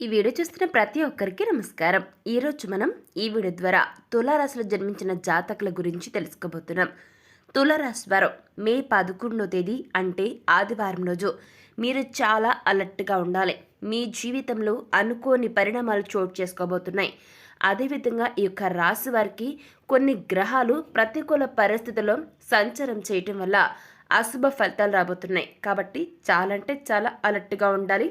ఈ వీడియో చూస్తున్న ప్రతి ఒక్కరికి నమస్కారం. ఈరోజు మనం ఈ వీడియో ద్వారా తులారాశిలో జన్మించిన జాతకుల గురించి తెలుసుకోబోతున్నాం. తులారాశి వారు మే పదకొండో తేదీ అంటే ఆదివారం రోజు. మీరు చాలా అలర్ట్గా ఉండాలి. మీ జీవితంలో అనుకోని పరిణామాలు చోటు చేసుకోబోతున్నాయి. అదేవిధంగా ఈ యొక్క రాశి వారికి కొన్ని గ్రహాలు ప్రతికూల పరిస్థితుల్లో సంచారం చేయటం వల్ల అశుభ ఫలితాలు రాబోతున్నాయి. కాబట్టి చాలా అంటే చాలా అలర్ట్గా ఉండాలి.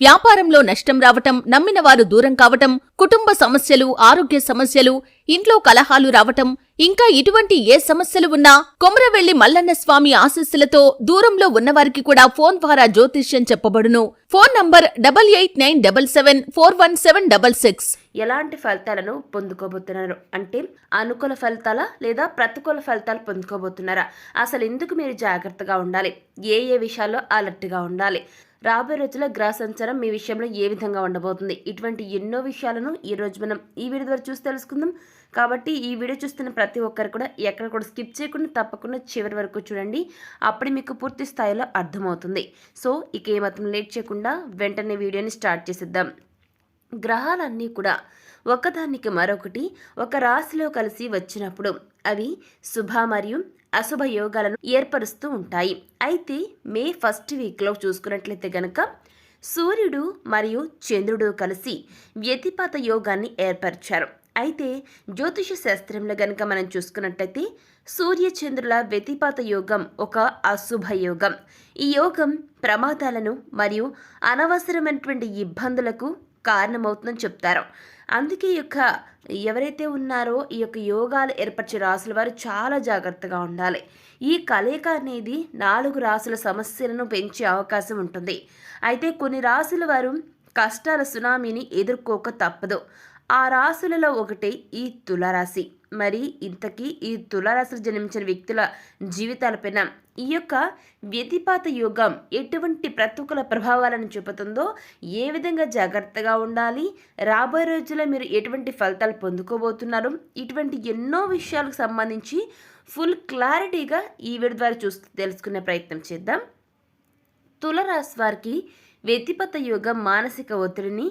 వ్యాపారంలో నష్టం రావటం నమ్మిన వారు దూరం కావటం కుటుంబ సమస్యలు ఆరోగ్య సమస్యలు ఇంట్లో కలహాలు రావటం ఇంకా ఇటువంటి ఏ సమస్యలు ఉన్నా కొమరవెల్లి మల్లన్న స్వామి ఆశస్సులతో దూరంలో ఉన్నవారికి కూడా ఫోన్ ద్వారా జ్యోతిష్యం చెప్పబడును. Phone number double eight nine double seven four one seven double six. ఎలాంటి ఫలితాలను పొందుకోబోతున్నారు? అంటే అనుకూల ఫలితాలా లేదా ప్రతికూల ఫలితాలు పొందుకోబోతున్నారా? అసలు ఎందుకు మీరు జాగ్రత్తగా ఉండాలి? ఏ ఏ విషయాల్లో అలర్ట్గా ఉండాలి? రాబోయే రోజుల్లో గ్రహ సంచారం మీ విషయంలో ఏ విధంగా ఉండబోతుంది? ఇటువంటి ఎన్నో విషయాలను ఈ రోజు మనం ఈ వీడియో ద్వారా చూసి తెలుసుకుందాం. కాబట్టి ఈ వీడియో చూస్తున్న ప్రతి ఒక్కరు కూడా ఎక్కడ కూడా స్కిప్ చేయకుండా తప్పకుండా చివరి వరకు చూడండి. అప్పుడు మీకు పూర్తి స్థాయిలో అర్థమవుతుంది. సో ఇక ఏమాత్రం లేట్ చేయకుండా వెంటనే వీడియోని స్టార్ట్ చేసేద్దాం. గ్రహాలన్నీ కూడా ఒకదానికి మరొకటి ఒక రాశిలో కలిసి వచ్చినప్పుడు అవి శుభ మరియు అశుభ యోగాలను ఏర్పరుస్తూ ఉంటాయి. అయితే మే ఫస్ట్ వీక్లో చూసుకున్నట్లయితే గనక సూర్యుడు మరియు చంద్రుడు కలిసి వ్యతిపాత యోగాన్ని ఏర్పరిచారు. అయితే జ్యోతిష శాస్త్రంలో గనక మనం చూసుకున్నట్టయితే సూర్య చంద్రుల వ్యతిపాత యోగం ఒక అశుభ యోగం. ఈ యోగం ప్రమాదాలను మరియు అనవసరమైనటువంటి ఇబ్బందులకు కారణమవుతుందని చెప్తారు. అందుకే ఈ యొక్క ఎవరైతే ఉన్నారో ఈ యొక్క యోగాలు ఏర్పరిచే రాసుల వారు చాలా జాగ్రత్తగా ఉండాలి. ఈ కలయిక అనేది నాలుగు రాసుల సమస్యలను పెంచే అవకాశం ఉంటుంది. అయితే కొన్ని రాసుల వారు కష్టాల సునామీని ఎదుర్కోక తప్పదు. ఆ రాసులలో ఒకటి ఈ తులరాశి. మరి ఇంతకీ ఈ తులారాశిలో జన్మించిన వ్యక్తుల జీవితాలపైన ఈ యొక్క వ్యతిపాత యోగం ఎటువంటి ప్రతికూల ప్రభావాలను చూపుతుందో ఏ విధంగా జాగ్రత్తగా ఉండాలి? రాబోయే రోజుల్లో మీరు ఎటువంటి ఫలితాలు పొందుకోబోతున్నారు? ఇటువంటి ఎన్నో విషయాలకు సంబంధించి ఫుల్ క్లారిటీగా ఈ వీడియో ద్వారా చూస్తూ తెలుసుకునే ప్రయత్నం చేద్దాం. తులరాశి వారికి వ్యతిపత యోగం మానసిక ఒత్తిడిని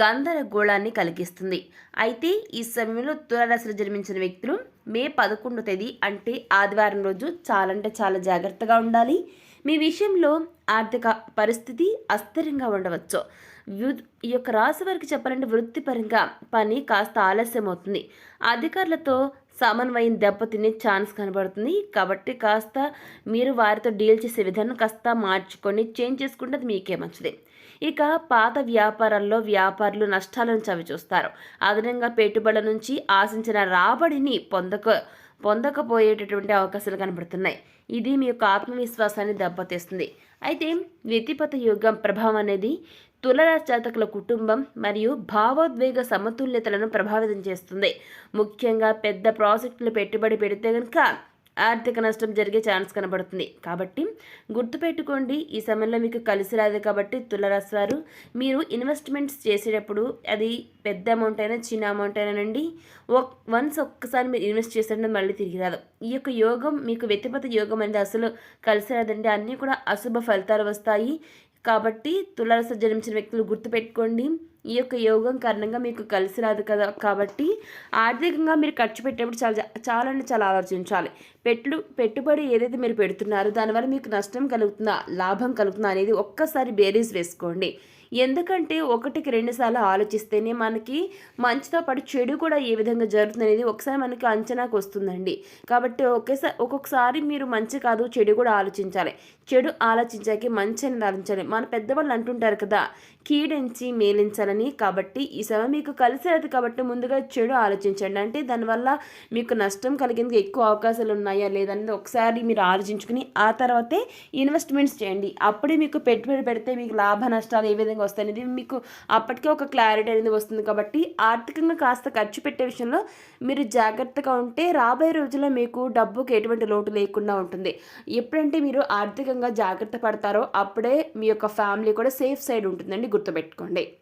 గందరగోళాన్ని కలిగిస్తుంది. అయితే ఈ సమయంలో తులరాశిలో జన్మించిన వ్యక్తులు మే పదకొండో తేదీ అంటే ఆదివారం రోజు చాలా అంటే చాలా జాగ్రత్తగా ఉండాలి. మీ విషయంలో ఆర్థిక పరిస్థితి అస్థిరంగా ఉండవచ్చు. ఈ యొక్క రాశి వారికి చెప్పాలంటే వృత్తిపరంగా పని కాస్త ఆలస్యం అవుతుంది అధికారులతో సమన్వయం దెబ్బతినే ఛాన్స్ కనబడుతుంది. కాబట్టి కాస్త మీరు వారితో డీల్ చేసే విధానం కాస్త మార్చుకొని చేంజ్ చేసుకుంటే అది మీకే మంచిది. ఇక పాత వ్యాపారాల్లో వ్యాపారులు నష్టాలను చవి చూస్తారు అదనంగా పెట్టుబడుల నుంచి ఆశించిన రాబడిని పొందక పొందకపోయేటటువంటి అవకాశాలు కనబడుతున్నాయి. ఇది మీ యొక్క ఆత్మవిశ్వాసాన్ని దెబ్బతీస్తుంది. అయితే వ్యతిపత యుగం ప్రభావం అనేది తులరాశి జాతకుల కుటుంబం మరియు భావోద్వేగ సమతుల్యతలను ప్రభావితం చేస్తుంది. ముఖ్యంగా పెద్ద ప్రాజెక్టులు పెట్టుబడి పెడితే కనుక ఆర్థిక నష్టం జరిగే ఛాన్స్ కనబడుతుంది. కాబట్టి గుర్తుపెట్టుకోండి ఈ సమయంలో మీకు కలిసి రాదు కాబట్టి తులరాశి వారు మీరు ఇన్వెస్ట్మెంట్స్ చేసేటప్పుడు అది పెద్ద అమౌంట్ అయినా చిన్న అమౌంట్ అయినానండి ఒక్ వన్స్ ఒక్కసారి మీరు ఇన్వెస్ట్ చేసేటప్పుడు మళ్ళీ తిరిగి రాదు. ఈ యొక్క యోగం మీకు వ్యతిపత యోగం అనేది అసలు కలిసి రాదండి. అన్నీ కూడా అశుభ ఫలితాలు వస్తాయి. కాబట్టి తులారస జన్మించిన వ్యక్తులు గుర్తుపెట్టుకోండి. ఈ యొక్క యోగం కారణంగా మీకు కలిసి రాదు కదా. కాబట్టి ఆర్థికంగా మీరు ఖర్చు పెట్టేటప్పుడు చాలా చాలా అంటే చాలా ఆలోచించాలి. పెట్టు పెట్టుబడి ఏదైతే మీరు పెడుతున్నారో దానివల్ల మీకు నష్టం కలుగుతుందా లాభం కలుగుతుందా అనేది ఒక్కసారి బేరీస్ వేసుకోండి. ఎందుకంటే ఒకటికి రెండుసార్లు ఆలోచిస్తేనే మనకి మంచితో పాటు చెడు కూడా ఏ విధంగా జరుగుతుంది అనేది ఒకసారి మనకి అంచనాకు వస్తుందండి. కాబట్టి ఒకేసారి ఒక్కొక్కసారి మీరు మంచి కాదు చెడు కూడా ఆలోచించాలి. చెడు ఆలోచించాకే మంచి అని ఆలోచించాలి మన పెద్దవాళ్ళు అంటుంటారు కదా కీడించి మేలించాలని కాబట్టి ఈ సమయం మీకు కలిసి రాదు కాబట్టి ముందుగా చెడు ఆలోచించండి. అంటే దానివల్ల మీకు నష్టం కలిగేందుకు ఎక్కువ అవకాశాలు ఉన్నాయా లేదనేది ఒకసారి మీరు ఆలోచించుకుని ఆ తర్వాతే ఇన్వెస్ట్మెంట్స్ చేయండి. అప్పుడే మీకు పెట్టుబడి పెడితే మీకు లాభ నష్టాలు ఏ విధంగా వస్తాయి అనేది మీకు అప్పటికే ఒక క్లారిటీ అనేది వస్తుంది. కాబట్టి ఆర్థికంగా కాస్త ఖర్చు పెట్టే విషయంలో మీరు జాగ్రత్తగా ఉంటే రాబోయే రోజుల్లో మీకు డబ్బుకి ఎటువంటి లోటు లేకుండా ఉంటుంది. ఎప్పుడంటే మీరు ఆర్థికంగా జాగ్రత్త పడతారో అప్పుడే మీ యొక్క ఫ్యామిలీ కూడా సేఫ్ సైడ్ ఉంటుందండి గుర్తుపెట్టుకోండి.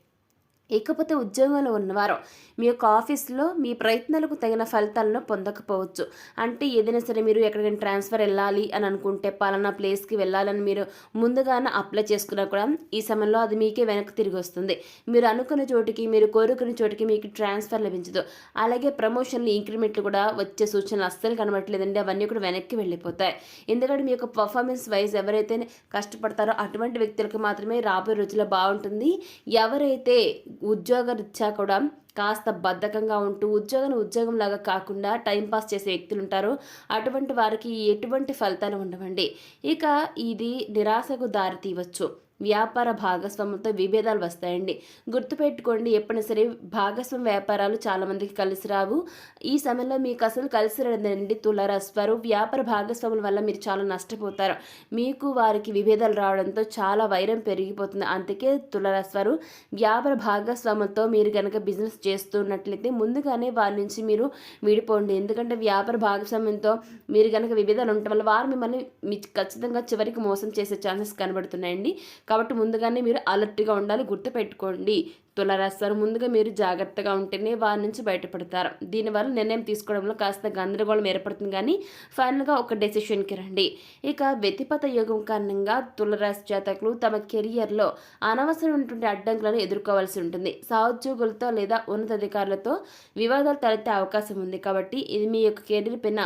ఇకపోతే ఉద్యోగంలో ఉన్నవారు. మీ యొక్క ఆఫీస్లో మీ ప్రయత్నాలకు తగిన ఫలితాలను పొందకపోవచ్చు. అంటే ఏదైనా సరే మీరు ఎక్కడికైనా ట్రాన్స్ఫర్ వెళ్ళాలి అని అనుకుంటే పలానా ప్లేస్కి వెళ్ళాలని మీరు ముందుగానే అప్లై చేసుకున్నా కూడా ఈ సమయంలో అది మీకే వెనక్కి తిరిగి వస్తుంది. మీరు అనుకున్న చోటికి మీరు కోరుకున్న చోటికి మీకు ట్రాన్స్ఫర్ లభించదు. అలాగే ప్రమోషన్లు ఇంక్రిమెంట్లు కూడా వచ్చే సూచనలు అస్సలు కనబడట్లేదండి. అవన్నీ కూడా వెనక్కి వెళ్ళిపోతాయి. ఎందుకంటే మీ యొక్క పర్ఫార్మెన్స్ వైజ్ ఎవరైతే కష్టపడతారో అటువంటి వ్యక్తులకు మాత్రమే రాబోయే రోజుల్లో బాగుంటుంది. ఎవరైతే ఉద్యోగరీత్యా కూడా కాస్త బద్ధకంగా ఉంటూ ఉద్యోగం ఉద్యోగంలాగా కాకుండా టైంపాస్ చేసే వ్యక్తులు ఉంటారు అటువంటి వారికి ఎటువంటి ఫలితాలు ఉండవండి. ఇక ఇది నిరాశకు దారి తీయవచ్చు వ్యాపార భాగస్వామ్యంతో విభేదాలు వస్తాయండి. గుర్తుపెట్టుకోండి ఎప్పుడైనా సరే భాగస్వామ్య వ్యాపారాలు చాలామందికి కలిసి రావు. ఈ సమయంలో మీకు అసలు కలిసి రాదండి తులారాశివారు. వ్యాపార భాగస్వాముల వల్ల మీరు చాలా నష్టపోతారు. మీకు వారికి విభేదాలు రావడంతో చాలా వైరం పెరిగిపోతుంది. అందుకే తులారాశివారు వ్యాపార భాగస్వాములతో మీరు కనుక బిజినెస్ చేస్తున్నట్లయితే ముందుగానే వారి నుంచి మీరు విడిపోండి. ఎందుకంటే వ్యాపార భాగస్వామ్యంతో మీరు కనుక విభేదాలు ఉండటం వల్ల వారు మిమ్మల్ని మీ ఖచ్చితంగా చివరికి మోసం చేసే ఛాన్సెస్ కనబడుతున్నాయండి. కాబట్టి ముందుగానే మీరు అలర్ట్గా ఉండాలి గుర్తుపెట్టుకోండి. తులరాశివారు ముందుగా మీరు జాగ్రత్తగా ఉంటేనే వారి నుంచి బయటపడతారు. దీనివల్ల నిర్ణయం తీసుకోవడంలో కాస్త గందరగోళం ఏర్పడుతుంది. కానీ ఫైనల్గా ఒక డెసిషన్కి రండి. ఇక వ్యతిపత యోగం కారణంగా తులరాశి జాతకులు తమ కెరియర్లో అనవసరమైనటువంటి అడ్డంకులను ఎదుర్కోవాల్సి ఉంటుంది. సహోద్యోగులతో లేదా ఉన్నతాధికారులతో వివాదాలు తలెత్తే అవకాశం ఉంది కాబట్టి ఇది మీ యొక్క కెరీర్ పైన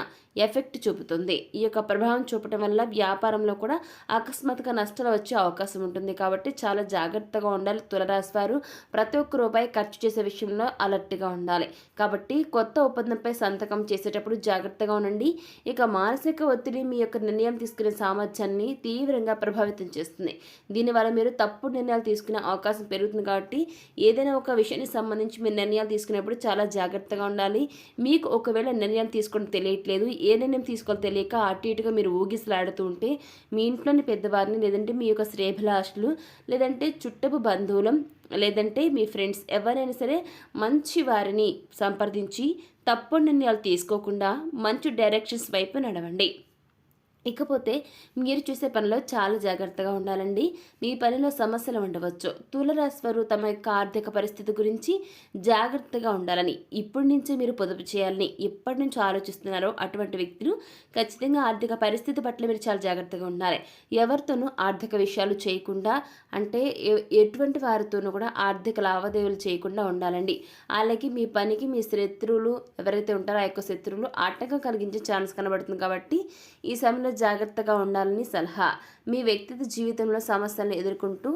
ఎఫెక్ట్ చూపుతుంది. ఈ యొక్క ప్రభావం చూపటం వల్ల వ్యాపారంలో కూడా అకస్మాత్తుగా నష్టాలు వచ్చే అవకాశం ఉంటుంది. కాబట్టి చాలా జాగ్రత్తగా ఉండాలి. తులరాశి వారు ప్రతి ఒక్క రూపాయి ఖర్చు చేసే విషయంలో అలర్ట్గా ఉండాలి. కాబట్టి కొత్త ఒప్పందంపై సంతకం చేసేటప్పుడు జాగ్రత్తగా ఉండండి. ఇక మానసిక ఒత్తిడి మీ యొక్క నిర్ణయం తీసుకునే సామర్థ్యాన్ని తీవ్రంగా ప్రభావితం చేస్తుంది. దీనివల్ల మీరు తప్పుడు నిర్ణయాలు తీసుకునే అవకాశం పెరుగుతుంది కాబట్టి ఏదైనా ఒక విషయానికి సంబంధించి మీరు నిర్ణయాలు తీసుకునేప్పుడు చాలా జాగ్రత్తగా ఉండాలి. మీకు ఒకవేళ నిర్ణయం తీసుకోవడం తెలియట్లేదు ఏ నిర్ణయం తీసుకోవాలో తెలియక అటు ఇటుగా మీరు ఊగిసలాడుతూ ఉంటే మీ ఇంట్లోని పెద్దవారిని లేదంటే మీ యొక్క శ్రేభిలాషులు లేదంటే చుట్టపు బంధువులం లేదంటే మీ ఫ్రెండ్స్ ఎవరైనా సరే మంచి వారిని సంప్రదించి తప్పుడు నిర్ణయాలు తీసుకోకుండా మంచి డైరెక్షన్స్ వైపు నడవండి. ఇకపోతే మీరు చూసే పనిలో చాలా జాగ్రత్తగా ఉండాలండి. మీ పనిలో సమస్యలు ఉండవచ్చు. తులరాశివారు తమ యొక్క ఆర్థిక పరిస్థితి గురించి జాగ్రత్తగా ఉండాలని ఇప్పటి నుంచే మీరు పొదుపు చేయాలని ఎప్పటి నుంచో ఆలోచిస్తున్నారో అటువంటి వ్యక్తులు ఖచ్చితంగా ఆర్థిక పరిస్థితి పట్ల మీరు చాలా జాగ్రత్తగా ఉండాలి. ఎవరితోనూ ఆర్థిక విషయాలు చేయకుండా అంటే ఎటువంటి వారితోనూ కూడా ఆర్థిక లావాదేవీలు చేయకుండా ఉండాలండి. అలాగే మీ పనికి మీ శత్రువులు ఎవరైతే ఉంటారో ఆ యొక్క శత్రువులు ఆటంకం కలిగించే ఛాన్స్ కనబడుతుంది కాబట్టి ఈ సమయంలో జాగ్రత్తగా ఉండాలని సలహా. మీ వ్యక్తిత్వ జీవితంలో సమస్యలను ఎదుర్కొంటూ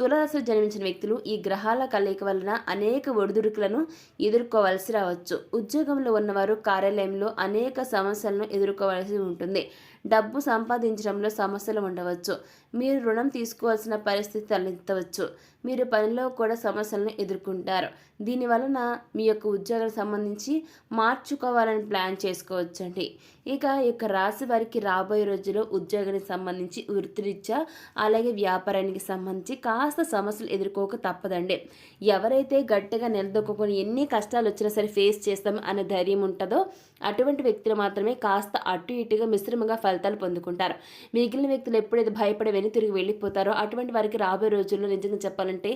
తులరాశిలో జన్మించిన వ్యక్తులు ఈ గ్రహాల కలయిక వలన అనేక ఒడిదుడుకులను ఎదుర్కోవలసి రావచ్చు. ఉద్యోగంలో ఉన్నవారు కార్యాలయంలో అనేక సమస్యలను ఎదుర్కోవలసి ఉంటుంది. డబ్బు సంపాదించడంలో సమస్యలు ఉండవచ్చు. మీరు రుణం తీసుకోవాల్సిన పరిస్థితి తలెత్తవచ్చు. మీరు పనిలో కూడా సమస్యలను ఎదుర్కొంటారు. దీని వలన మీ యొక్క ఉద్యోగాలకు సంబంధించి మార్చుకోవాలని ప్లాన్ చేసుకోవచ్చండి. ఇక ఈ యొక్క రాశి వారికి రాబోయే రోజుల్లో ఉద్యోగానికి సంబంధించి వృత్తిరీత్యా అలాగే వ్యాపారానికి సంబంధించి కాస్త సమస్యలు ఎదుర్కోక తప్పదండి. ఎవరైతే గట్టిగా నిలదొక్కుని ఎన్ని కష్టాలు వచ్చినా సరే ఫేస్ చేస్తాం అనే ధైర్యం ఉంటుందో అటువంటి వ్యక్తులు మాత్రమే కాస్త అటు ఇటుగా మిశ్రమంగా ఫలితాలు పొందుకుంటారు. మిగిలిన వ్యక్తులు ఎప్పుడైతే భయపడి వెని తిరిగి వెళ్ళిపోతారో అటువంటి వారికి రాబోయే రోజుల్లో నిజంగా చెప్పాలంటే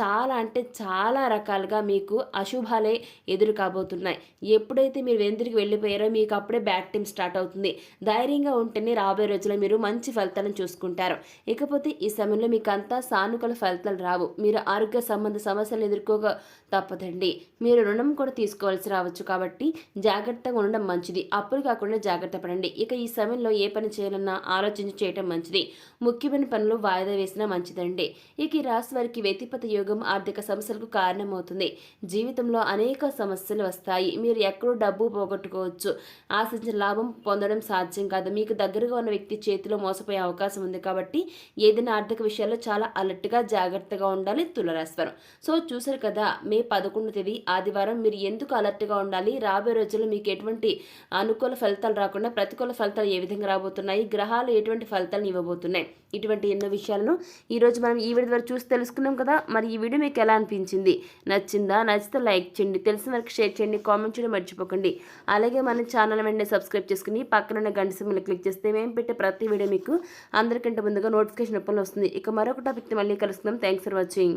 చాలా అంటే చాలా రకాలుగా మీకు అశుభాలే ఎదురు కాబోతున్నాయి ఎప్పుడైతే మీరు వెనుతిరిగి వెళ్ళిపోయారో మీకు అప్పుడే బ్యాక్ టీమ్స్ స్టార్ట్ అవుతుంది. ధైర్యంగా ఉంటేనే రాబోయే రోజుల్లో మీరు మంచి ఫలితాలను చూసుకుంటారు. ఇకపోతే ఈ సమయంలో మీకు అంతా సానుకూల ఫలితాలు రావు. మీరు ఆరోగ్య సంబంధ సమస్యలు ఎదుర్కోక తప్పదండి. మీరు రుణం కూడా తీసుకోవాల్సి రావచ్చు కాబట్టి జాగ్రత్తగా ఉండడం మంచిది. అప్పులు కాకుండా జాగ్రత్త పడండి. ఇక ఈ సమయంలో ఏ పని చేయాలన్నా ఆలోచించి చేయటం మంచిది. ముఖ్యమైన పనులు వాయిదా వేసినా మంచిదండి. ఇక ఈ రాశి వారికి వ్యతిపత యోగం ఆర్థిక సమస్యలకు కారణమవుతుంది. జీవితంలో అనేక సమస్యలు వస్తాయి. మీరు ఎక్కడో డబ్బు పోగొట్టుకోవచ్చు. ఆశించిన లాభం పొందడం సాధ్యం కాదు. మీకు దగ్గరగా ఉన్న వ్యక్తి చేతిలో మోసపోయే అవకాశం ఉంది కాబట్టి ఏదైనా ఆర్థిక విషయాల్లో చాలా అలర్ట్గా జాగ్రత్తగా ఉండాలి తులరాశివారం. సో చూసారు కదా మే పదకొండు తేదీ ఆదివారం మీరు ఎందుకు అలర్ట్గా ఉండాలి? రాబోయే రోజుల్లో మీకు ఎటువంటి అనుకూల ఫలితాలు రాకుండా ప్రతికూల ఫలితాలు ఏ విధంగా రాబోతున్నాయి? గ్రహాలు ఎటువంటి ఫలితాలను ఇవ్వబోతున్నాయి? ఇటువంటి ఎన్నో విషయాలను ఈరోజు మనం ఈ వీడియో ద్వారా చూసి తెలుసుకున్నాం కదా. మరి ఈ వీడియో మీకు ఎలా అనిపించింది? నచ్చిందా? నచ్చితే లైక్ చేయండి. తెలిసిన వరకు షేర్ చేయండి. కామెంట్ చేయడం మర్చిపోకండి. అలాగే మన ఛానల్ వెంటనే సబ్స్క్రైబ్ చేసుకుని పక్కన ఉన్న గంట సింబల్ క్లిక్ చేస్తే మేము పెట్టే ప్రతి వీడియో మీకు అందరికంటే ముందుగా నోటిఫికేషన్ రూపంలో వస్తుంది. ఇక మరొక టాపిక్ మళ్ళీ కలుసుకుందాం. Thanks for watching